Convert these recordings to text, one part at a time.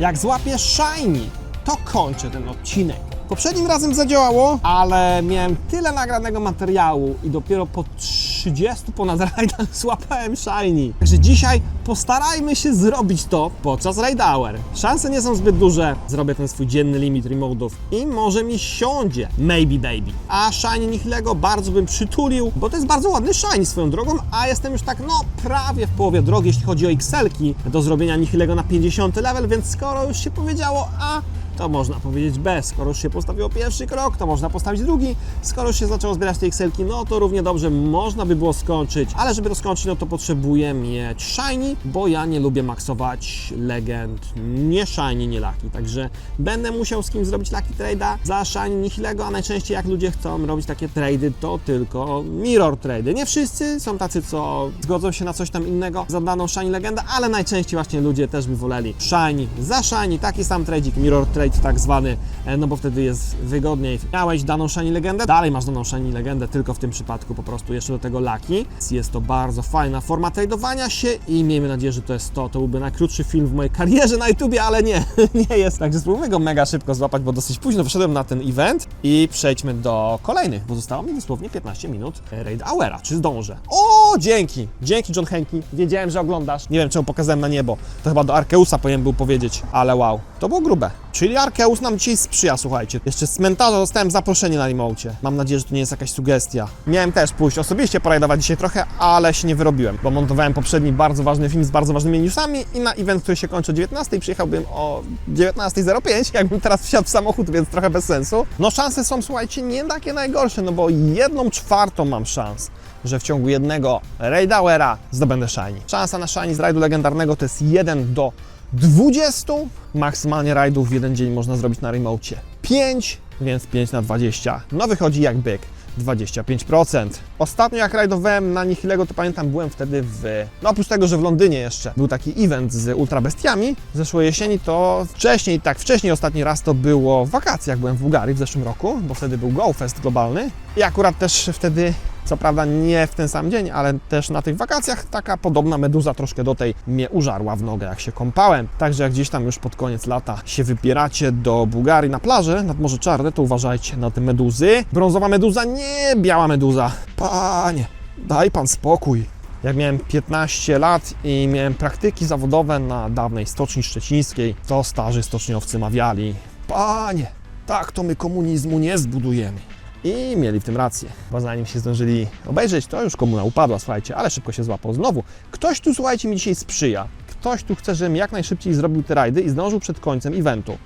Jak złapię Shiny, to kończę ten odcinek. Poprzednim razem zadziałało, ale miałem tyle nagranego materiału i dopiero po 30 ponad rajdach złapałem Shiny. Także dzisiaj postarajmy się zrobić to podczas Raid Hour. Szanse nie są zbyt duże, zrobię ten swój dzienny limit remode'ów i może mi siądzie Maybe Baby. A Shiny Nihilego bardzo bym przytulił, bo to jest bardzo ładny Shiny swoją drogą, a jestem już tak no prawie w połowie drogi, jeśli chodzi o XL-ki do zrobienia Nihilego na 50 level, więc skoro już się powiedziało A, to można powiedzieć B. Skoro już się postawiło pierwszy krok, to można postawić drugi. Skoro już się zaczęło zbierać te Excelki, no to równie dobrze można by było skończyć. Ale żeby to skończyć, no to potrzebuję mieć Shiny, bo ja nie lubię maksować legend, nie Shiny, nie Lucky. Także będę musiał z kim zrobić Lucky Trade'a za Shiny Nihilego, a najczęściej jak ludzie chcą robić takie trady, to tylko Mirror Trady. Nie wszyscy są tacy, co zgodzą się na coś tam innego za daną Shiny legendę, ale najczęściej właśnie ludzie też by woleli Shiny za Shiny, taki sam trading, Mirror Trade tak zwany, e, no bo wtedy jest wygodniej. Miałeś daną Shiny legendę, dalej masz daną Shiny legendę, tylko w tym przypadku po prostu jeszcze do tego Lucky. Jest to bardzo fajna forma tradowania się i miejmy nadzieję, że to jest to. To byłby najkrótszy film w mojej karierze na YouTubie, ale nie, nie jest. Także spróbujmy go mega szybko złapać, bo dosyć późno wszedłem na ten event i przejdźmy do kolejnych, bo zostało mi dosłownie 15 minut Raid Houra. Czy zdążę? O, dzięki! Dzięki John Henki. Wiedziałem, że oglądasz. Nie wiem, czemu pokazałem na niebo. To chyba do Arkeusa powinien był powiedzieć, ale wow. To było grube. Czyli Arkeus nam dzisiaj sprzyja, słuchajcie. Jeszcze z cmentarza dostałem zaproszenie na remocie. Mam nadzieję, że to nie jest jakaś sugestia. Miałem też pójść osobiście porajdować dzisiaj trochę, ale się nie wyrobiłem, bo montowałem poprzedni bardzo ważny film z bardzo ważnymi newsami i na event, który się kończy o 19 przyjechałbym o 19.05, jakbym teraz wsiadł w samochód, więc trochę bez sensu. No szanse są, słuchajcie, nie takie najgorsze, no bo jedną czwartą mam szans że w ciągu jednego Houra zdobędę Shiny. Szansa na Shiny z rajdu legendarnego to jest 1 do 20. Maksymalnie rajdów w jeden dzień można zrobić na remocie 5, więc 5 na 20. No wychodzi jak byk. 25%. Ostatnio jak rajdowałem na Nihilego, to pamiętam, byłem wtedy w... No oprócz tego, że w Londynie jeszcze był taki event z Ultra Bestiami zeszłej jesieni, to wcześniej, tak wcześniej ostatni raz to było w wakacjach, byłem w Bułgarii w zeszłym roku, bo wtedy był GoFest globalny i akurat też wtedy co prawda nie w ten sam dzień, ale też na tych wakacjach taka podobna meduza troszkę do tej mnie użarła w nogę, jak się kąpałem. Także jak gdzieś tam już pod koniec lata się wybieracie do Bułgarii na plażę nad Morze Czarne, to uważajcie na te meduzy. Brązowa meduza, nie biała meduza. Panie, daj pan spokój. Jak miałem 15 lat i miałem praktyki zawodowe na dawnej Stoczni Szczecińskiej, to starzy stoczniowcy mawiali, panie, tak to my komunizmu nie zbudujemy. I mieli w tym rację, bo zanim się zdążyli obejrzeć, to już komuna upadła, słuchajcie, ale szybko się złapał znowu. Ktoś tu, słuchajcie, mi dzisiaj sprzyja. Ktoś tu chce, żebym jak najszybciej zrobił te rajdy i zdążył przed końcem eventu.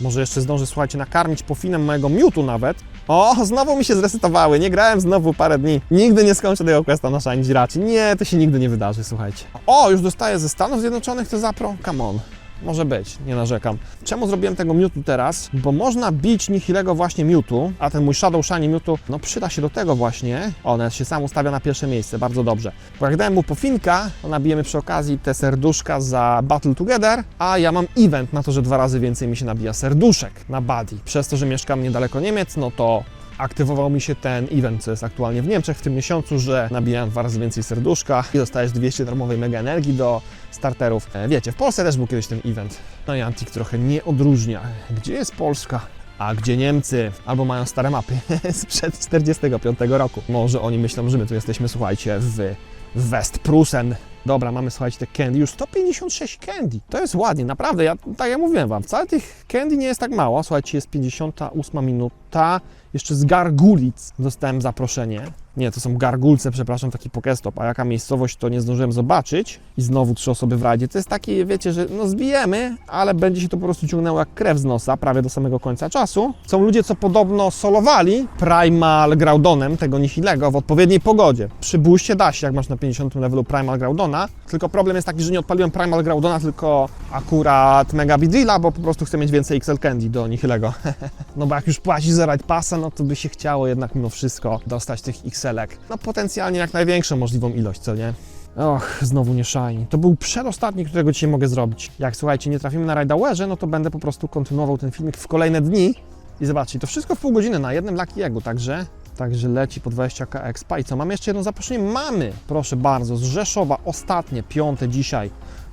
Może jeszcze zdążę, słuchajcie, nakarmić pofinem mojego miutu nawet. O, znowu mi się zresetowały, nie grałem znowu parę dni. Nigdy nie skończę tego questa na Jirachi. Nie, to się nigdy nie wydarzy, słuchajcie. O, już dostaję ze Stanów Zjednoczonych to zapro? Come on. Może być, nie narzekam. Czemu zrobiłem tego Mewtwo teraz? Bo można bić Nihilego właśnie Mewtwo, a ten mój Shadow Shiny Mewtwo, no przyda się do tego właśnie. On się sam ustawia na pierwsze miejsce, bardzo dobrze. Bo jak dałem mu pofinka, to nabijemy przy okazji te serduszka za Battle Together, a ja mam event na to, że dwa razy więcej mi się nabija serduszek na buddy. Przez to, że mieszkam niedaleko Niemiec, no to aktywował mi się ten event, co jest aktualnie w Niemczech w tym miesiącu, że nabijałem dwa razy więcej serduszka i dostajesz 200 darmowej mega energii do starterów. E, Wiecie, w Polsce też był kiedyś ten event. No i Antik trochę nie odróżnia. Gdzie jest Polska? A gdzie Niemcy? Albo mają stare mapy sprzed 45 roku. Może oni myślą, że my tu jesteśmy, słuchajcie, w Westprusen. Dobra, mamy, słuchajcie, te candy. Już 156 candy. To jest ładnie, naprawdę. Ja, tak jak mówiłem Wam, wcale tych candy nie jest tak mało. Słuchajcie, jest 58 minuta. Jeszcze z Gargulic dostałem zaproszenie. Nie, to są Gargulce, przepraszam, taki Pokestop. A jaka miejscowość, to nie zdążyłem zobaczyć. I znowu trzy osoby w rajdzie. To jest takie, wiecie, że no zbijemy, ale będzie się to po prostu ciągnęło jak krew z nosa, prawie do samego końca czasu. Są ludzie, co podobno solowali Primal Graudonem, tego Nihilego, w odpowiedniej pogodzie. Przy booście da się, jak masz na 50 levelu Primal Graudona. Tylko problem jest taki, że nie odpaliłem Primal Graudona, tylko akurat Mega Vidrilla, bo po prostu chcę mieć więcej XL Candy do Nihilego. no bo jak już płacisz za Ride Passa, no to by się chciało jednak mimo wszystko dostać tych XL-ek. No potencjalnie jak największą możliwą ilość, co nie? Och, znowu nie shiny. To był przedostatni, którego dzisiaj mogę zrobić. Jak słuchajcie, nie trafimy na Hourze, no to będę po prostu kontynuował ten filmik w kolejne dni. I zobaczcie, to wszystko w pół godziny na jednym Lucky Eggu, także Także leci po 20k expa. I co, mamy jeszcze jedno zaproszenie? Mamy, proszę bardzo, z Rzeszowa, ostatnie, piąte dzisiaj.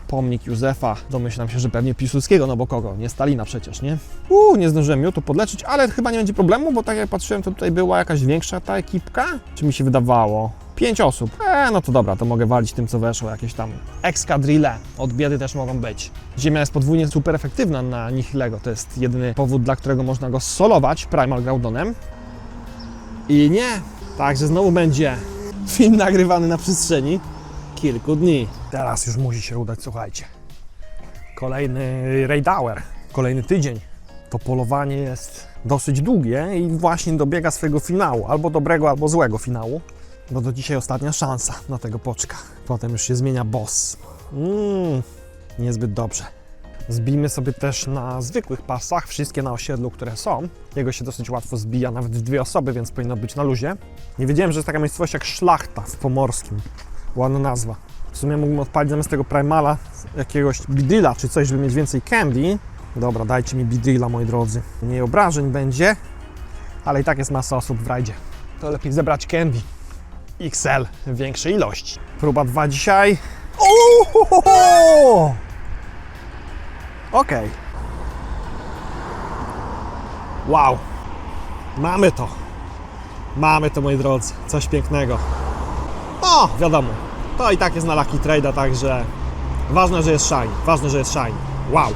Pomnik Józefa. Domyślam się, że pewnie Piłsudskiego, no bo kogo? Nie Stalina przecież, nie? Uuu, nie zdążyłem miotu podleczyć, ale chyba nie będzie problemu, bo tak jak patrzyłem, to tutaj była jakaś większa ta ekipka. Czy mi się wydawało? Pięć osób. E, no to dobra, to mogę walić tym, co weszło. Jakieś tam ekskadrille od biedy też mogą być. Ziemia jest podwójnie super efektywna na Nihilego. To jest jedyny powód, dla którego można go solować Primal Gaudonem. I nie, także znowu będzie film nagrywany na przestrzeni kilku dni. Teraz już musi się udać, słuchajcie. Kolejny raid hour, kolejny tydzień. To polowanie jest dosyć długie i właśnie dobiega swojego finału, albo dobrego, albo złego finału, bo do dzisiaj ostatnia szansa na tego poczka. Potem już się zmienia boss. Mmm, niezbyt dobrze. Zbijmy sobie też na zwykłych pasach, wszystkie na osiedlu, które są. Jego się dosyć łatwo zbija, nawet w dwie osoby, więc powinno być na luzie. Nie wiedziałem, że jest taka miejscowość jak Szlachta w Pomorskim. Ładna nazwa. W sumie mógłbym odpalić zamiast tego Primala jakiegoś Bidilla czy coś, żeby mieć więcej candy. Dobra, dajcie mi Bidilla, moi drodzy. Mniej obrażeń będzie, ale i tak jest masa osób w rajdzie. To lepiej zebrać candy. XL w większej ilości. Próba 2 dzisiaj. Okej. Wow. Mamy to. Mamy to, moi drodzy. Coś pięknego. No, wiadomo. To i tak jest na Lucky Trade'a, także ważne, że jest shiny. Ważne, że jest shiny. Wow.